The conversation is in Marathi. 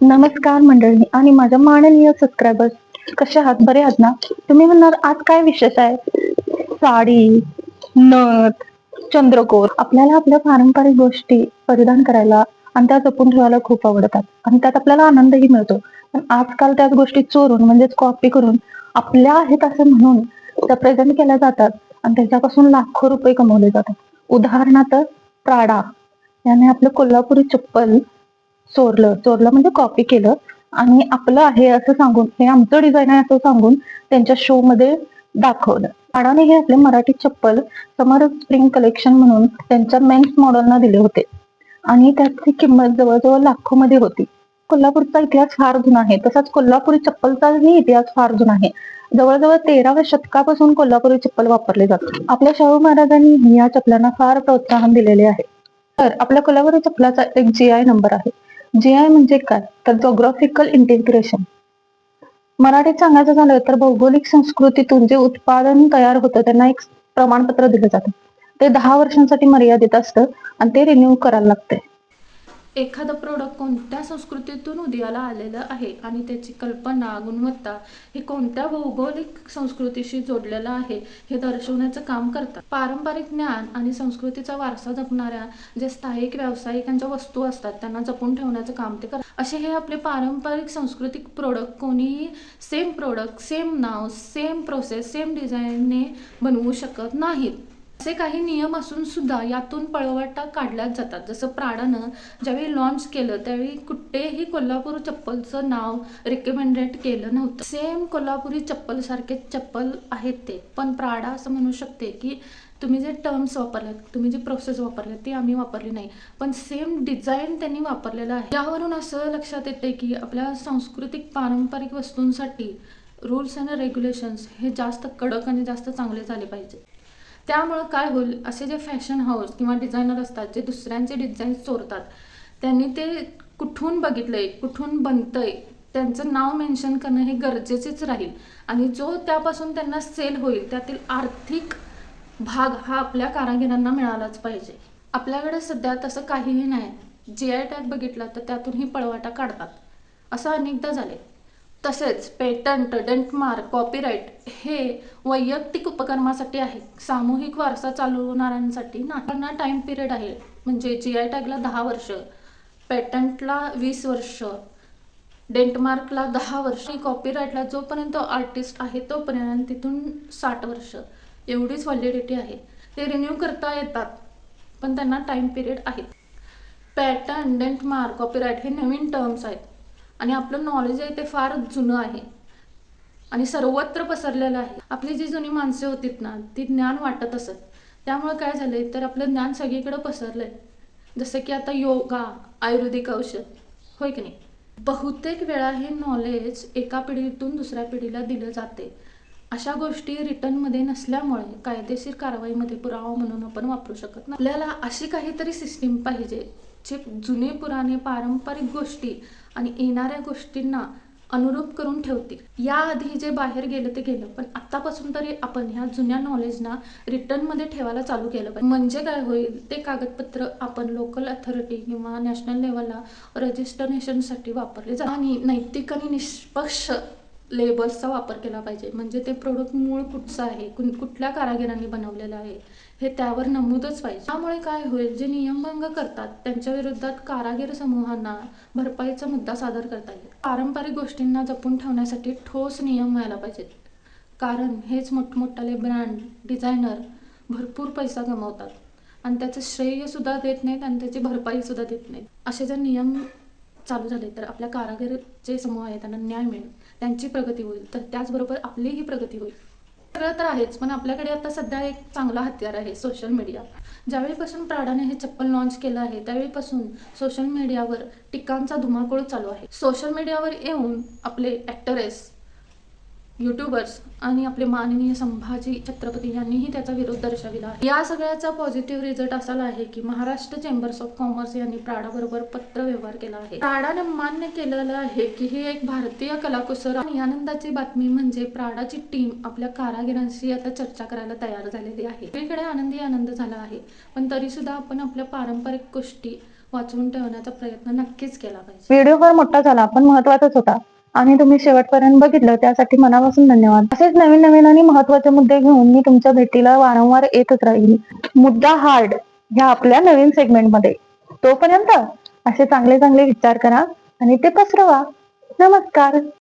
नमस्कार मंडळी आणि माझ्या माननीय सबस्क्रायबर्स कसे आहात? बरे आहात ना? तुम्ही म्हणणार आज काय विशेष आहे? साडी नथ चंद्रकोर. आपल्याला आपल्या पारंपरिक गोष्टी परिधान करायला आणि त्या जपून ठेवायला खूप आवडतात. आणि त्यात आपल्याला आनंदही मिळतो. पण आजकाल त्याच गोष्टी चोरून म्हणजेच कॉपी करून आपल्या आहेत असं म्हणून त्या प्रेझेंट केल्या जातात आणि त्याच्यापासून लाखो रुपये कमवले जातात. उदाहरणार्थ प्राडा याने आपलं कोल्हापुरी चप्पल चोरलं चोरलं म्हणजे कॉपी केलं. आणि आपलं आहे असं सांगून हे आमचं डिझाईन आहे असं सांगून त्यांच्या शो मध्ये दाखवलं. अडाने हे आपले मराठी चप्पल समर स्प्रिंग कलेक्शन म्हणून त्यांच्या मेन्स मॉडेलना दिले होते. आणि त्याची किंमत जवळजवळ लाखो मध्ये होती. कोल्हापूरचा इतिहास फार जुना आहे. तसाच कोल्हापुरी चप्पलचाही इतिहास फार जुना आहे. जवळजवळ तेराव्या शतकापासून कोल्हापुरी चप्पल वापरले जाते आपल्या शाहू महाराजांनी या चपलांना फार प्रोत्साहन दिलेले आहे. तर आपल्या कोल्हापुरी चप्पलाचा एक जी आय नंबर आहे. जी आय म्हणजे काय? तर जॉग्राफिकल इंटिग्रेशन मराठीत सांगायचं झालं तर भौगोलिक संस्कृतीतून जे उत्पादन तयार होतं त्यांना एक प्रमाणपत्र दिलं जातं. ते दहा वर्षांसाठी मर्यादित असतं आणि ते रिन्यू करायला लागतंय. एखादं प्रोडक्ट कोणत्या संस्कृतीतून उदयाला आलेलं आहे आणि त्याची कल्पना गुणवत्ता हे कोणत्या भौगोलिक संस्कृतीशी जोडलेलं आहे हे दर्शवण्याचं काम करतात. पारंपरिक ज्ञान आणि संस्कृतीचा वारसा जपणाऱ्या जे स्थायिक व्यावसायिकांच्या वस्तू असतात त्यांना जपून ठेवण्याचं काम ते करतात. असे हे आपले पारंपरिक सांस्कृतिक प्रोडक्ट कोणीही सेम प्रोडक्ट सेम नाव सेम प्रोसेस सेम डिझाईनने बनवू शकत नाहीत. असे काही नियम असून सुद्धा यातून पळवाटा काढल्याच जातात. जसं प्राडानं ज्यावेळी लॉन्च केलं त्यावेळी कुठेही कोल्हापूर चप्पलचं नाव रिकमेंडेड केलं नव्हतं. सेम कोल्हापुरी चप्पल सारखे चप्पल आहेत ते. पण प्राडा असं म्हणू शकते की तुम्ही जे टर्म्स वापरलेत तुम्ही जी प्रोसेस वापरले ती आम्ही वापरली नाही. पण सेम डिझाईन त्यांनी वापरलेलं आहे. यावरून असं लक्षात येते की आपल्या सांस्कृतिक पारंपरिक वस्तूंसाठी रूल्स अँड रेग्युलेशन्स हे जास्त कडक आणि जास्त चांगले झाले पाहिजे. त्यामुळं काय होईल असे जे फॅशन हाऊस किंवा डिझायनर असतात जे दुसऱ्यांचे डिझाईन चोरतात त्यांनी ते कुठून बघितलंय कुठून बनतंय त्यांचं नाव मेन्शन करणं हे गरजेचेच राहील. आणि जो त्यापासून त्यांना सेल होईल त्यातील आर्थिक भाग हा आपल्या कारागिरांना मिळालाच पाहिजे. आपल्याकडे सध्या तसं काहीही नाही. जी आय टॅग बघितला तर त्यातूनही पळवाटा काढतात. असं अनेकदा झाले तसेच पेटंट डेंटमार्क कॉपीराईट हे वैयक्तिक उपक्रमासाठी आहे. सामूहिक वारसा चालवणाऱ्यांसाठी ना टाईम पिरियड आहे. म्हणजे जी आय टॅगला दहा वर्ष पेटंटला वीस वर्ष डेंटमार्कला दहा वर्ष कॉपीराईटला जोपर्यंत आर्टिस्ट आहे तोपर्यंत तिथून साठ वर्ष. एवढीच व्हॅलिडिटी आहे. ते रिन्यू करता येतात पण त्यांना टाईम पिरियड आहेत पॅटर्न डेंटमार्क कॉपीराईट हे नवीन टर्म्स आहेत. आणि आपलं नॉलेज आहे ते फार जुनं आहे. आणि सर्वत्र पसरलेलं आहे. आपली जी जुनी माणसं होतीत ना ती ज्ञान वाटत असत. त्यामुळे काय झालंय? तर आपलं ज्ञान सगळीकडे पसरलंय. जसं की आता योगा आयुर्वेदिक औषध होय की नाही? बहुतेक वेळा हे नॉलेज एका पिढीतून दुसऱ्या पिढीला दिलं जाते. अशा गोष्टी रिटर्नमध्ये नसल्यामुळे कायदेशीर कारवाईमध्ये पुरावा म्हणून आपण वापरू शकत नाही. आपल्याला अशी काहीतरी सिस्टीम पाहिजे जे जुने पुराणे पारंपरिक गोष्टी आणि येणाऱ्या गोष्टींना अनुरूप करून ठेवतील. याआधी जे बाहेर गेलं ते गेलं पण आत्तापासून तरी आपण ह्या जुन्या नॉलेजना रिटर्नमध्ये ठेवायला चालू केलं पाहिजे. म्हणजे काय होईल ते कागदपत्र आपण लोकल अथॉरिटी किंवा नॅशनल लेवलला रजिस्ट्रेशनसाठी वापरले जातात. आणि नैतिक आणि निष्पक्ष लेबल्सचा वापर केला पाहिजे. म्हणजे ते प्रोडक्ट मूळ कुठचं आहे? कुण कुठल्या कारागिरांनी बनवलेलं आहे? हे त्यावर नमूदच पाहिजे. त्यामुळे काय होईल? जे नियमभंग करतात त्यांच्या विरोधात कारागीर समूहांना भरपाईचा मुद्दा सादर करता येईल. पारंपरिक गोष्टींना जपून ठेवण्यासाठी ठोस नियम व्हायला पाहिजेत. कारण हेच मोठमोठाले ब्रँड डिझायनर भरपूर पैसा कमवतात आणि त्याचं श्रेयसुद्धा देत नाहीत आणि त्याची भरपाईसुद्धा देत नाहीत. असे जर नियम चालू झाले तर आपल्या कारागीर जे समूह आहे त्यांना न्याय मिळेल त्यांची प्रगती होईल. तर त्याचबरोबर आपलीही प्रगती होईल. खरं तर आहेच पण आपल्याकडे आता सध्या एक चांगला हत्यार आहे सोशल मीडिया ज्यावेळीपासून प्राडाने हे चप्पल लॉन्च केलं आहे त्यावेळीपासून सोशल मीडियावर टिकांचा धुमाकूळ चालू आहे. सोशल मीडियावर येऊन आपले ॲक्टरेस युट्यूबर्स आणि आपले माननीय संभाजी छत्रपती यांनीही त्याचा विरोध दर्शविला आहे. या सगळ्याचा पॉझिटिव्ह रिझल्ट असा आहे की महाराष्ट्र चेंबर्स ऑफ कॉमर्स यांनी प्राडाबरोबर पत्र व्यवहार केला आहे. प्राडाने मान्य केलेलं आहे की ही एक भारतीय कलाकुसर आणि आनंदाची बातमी म्हणजे प्राडाची टीम आपल्या कारागिरांशी आता चर्चा करायला तयार झालेली आहे. वेगळे आनंदी आनंद झाला आहे पण तरी सुद्धा आपण आपल्या पारंपरिक गोष्टी वाचवून ठेवण्याचा प्रयत्न नक्कीच केला पाहिजे. व्हिडिओ फार मोठा झाला पण महत्वाचाच होता. आणि तुम्ही शेवटपर्यंत बघितलं त्यासाठी मनापासून धन्यवाद. असेच नवीन नवीन आणि महत्त्वाचे मुद्दे घेऊन मी तुमच्या भेटीला वारंवार येतच राहील मुद्दा हार्ड ह्या आपल्या नवीन सेगमेंटमध्ये. तोपर्यंत असे चांगले चांगले विचार करा आणि ते पसरवा. नमस्कार.